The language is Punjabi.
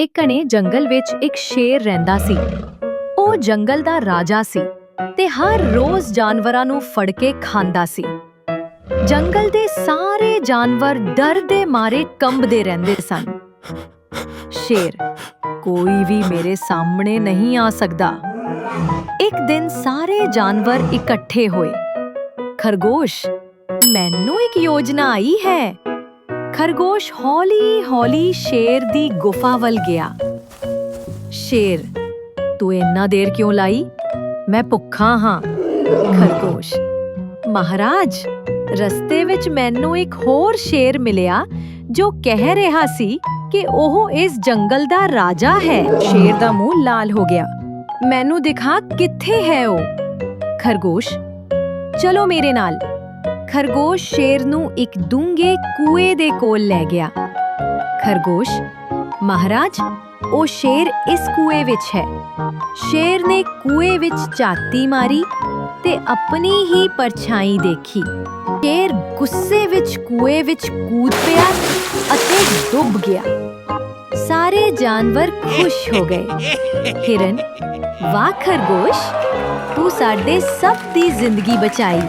ਇੱਕ ਘਣੇ ਜੰਗਲ ਵਿੱਚ ਇੱਕ ਸ਼ੇਰ ਰਹਿੰਦਾ ਸੀ। ਉਹ ਜੰਗਲ ਦਾ ਰਾਜਾ ਸੀ ਤੇ ਹਰ ਰੋਜ਼ ਜਾਨਵਰਾਂ ਨੂੰ ਫੜ ਕੇ ਖਾਂਦਾ ਸੀ। ਜੰਗਲ ਦੇ ਸਾਰੇ ਜਾਨਵਰ ਡਰ ਦੇ ਮਾਰੇ ਕੰਬਦੇ ਰਹਿੰਦੇ ਸਨ। ਸ਼ੇਰ ਕੋਈ ਵੀ ਮੇਰੇ ਸਾਹਮਣੇ ਨਹੀਂ ਆ ਸਕਦਾ। ਇੱਕ ਦਿਨ ਸਾਰੇ ਜਾਨਵਰ ਇਕੱਠੇ ਹੋਏ। ਖਰਗੋਸ਼ ਮੈਨੂੰ ਇੱਕ ਯੋਜਨਾ ਆਈ ਹੈ। ਖਰਗੋਸ਼ ਹੌਲੀ-ਹੌਲੀ ਸ਼ੇਰ ਦੀ ਗੁਫਾ ਵੱਲ ਗਿਆ। ਸ਼ੇਰ, ਤੂੰ ਇੰਨਾ ਦੇਰ ਕਿਉਂ ਲਾਈ? ਮੈਂ ਭੁੱਖਾ ਹਾਂ। ਖਰਗੋਸ਼, ਮਹਾਰਾਜ, ਰਸਤੇ ਵਿੱਚ ਮੈਨੂੰ ਇੱਕ ਹੋਰ ਸ਼ੇਰ ਮਿਲਿਆ, ਜੋ ਕਹਿ ਰਿਹਾ ਸੀ ਕਿ ਉਹ ਇਸ ਜੰਗਲ ਦਾ ਰਾਜਾ ਹੈ। ਸ਼ੇਰ ਦਾ ਮੂੰਹ ਲਾਲ ਹੋ ਗਿਆ। ਮੈਨੂੰ ਦਿਖਾ ਕਿੱਥੇ ਹੈ ਉਹ? ਖਰਗੋਸ਼, ਚਲੋ ਮੇਰੇ ਨਾਲ ਖਰਗੋਸ਼ ਸ਼ੇਰ ਨੂੰ ਇੱਕ ਡੂੰਘੇ ਕੂਏ ਦੇ ਕੋਲ ਲੈ ਗਿਆ। ਖਰਗੋਸ਼, ਮਹਾਰਾਜ, ਉਹ ਸ਼ੇਰ ਇਸ ਕੂਏ ਵਿੱਚ ਹੈ। ਸ਼ੇਰ ਨੇ ਕੂਏ ਵਿੱਚ ਝਾਤੀ ਮਾਰੀ ਤੇ ਆਪਣੀ ਹੀ ਪਰਛਾਈ ਦੇਖੀ। ਸ਼ੇਰ ਗੁੱਸੇ ਵਿੱਚ ਕੂਏ ਵਿੱਚ ਕੂਦ ਪਿਆ ਅਤੇ ਡੁੱਬ ਗਿਆ। ਸਾਰੇ ਜਾਨਵਰ ਖੁਸ਼ ਹੋ ਗਏ। ਹਿਰਨ, ਵਾਹ ਖਰਗੋਸ਼, ਤੂੰ ਸਾਡੇ ਸਭ ਦੀ ਜ਼ਿੰਦਗੀ ਬਚਾਈ।